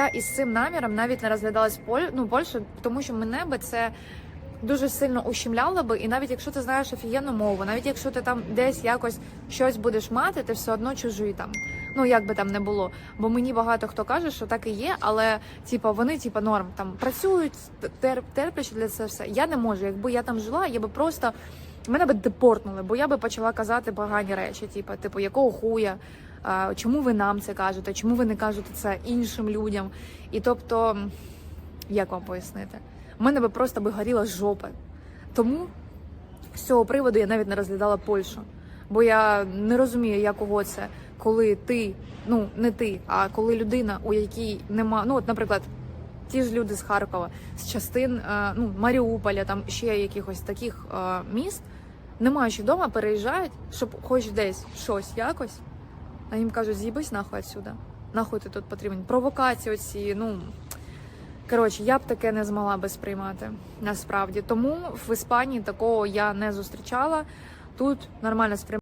я із цим наміром навіть не розглядалась Поль... ну, Польщу, тому що мене би це дуже сильно ущемляло би. І навіть якщо ти знаєш офігенну мову, навіть якщо ти там десь якось щось будеш мати, ти все одно чужий там. Ну як би там не було. Бо мені багато хто каже, що так і є, але типа вони, типа, норм там працюють, тер... терплячи для це все. Я не можу. Якби я там жила, я би просто мене би депортнули, бо я би почала казати погані речі, типу, типу, якого хуя. Чому ви нам це кажете? Чому ви не кажете це іншим людям? І тобто, як вам пояснити? У мене би просто би горіла жопа. Тому з цього приводу я навіть не розглядала Польщу. Бо я не розумію, якого це, коли ти, ну не ти, а коли людина, у якій нема, ну от, наприклад, ті ж люди з Харкова, з частин е, ну, Маріуполя, там ще якихось таких е, міст, не маючи вдома, переїжджають, щоб хоч десь щось якось. А їм кажуть, з'їбись нахуй отсюда. Нахуй ти тут потрібен. Провокації оці, ну. Коротше, я б таке не змогла би сприймати насправді. Тому в Іспанії такого я не зустрічала. Тут нормально сприймаю.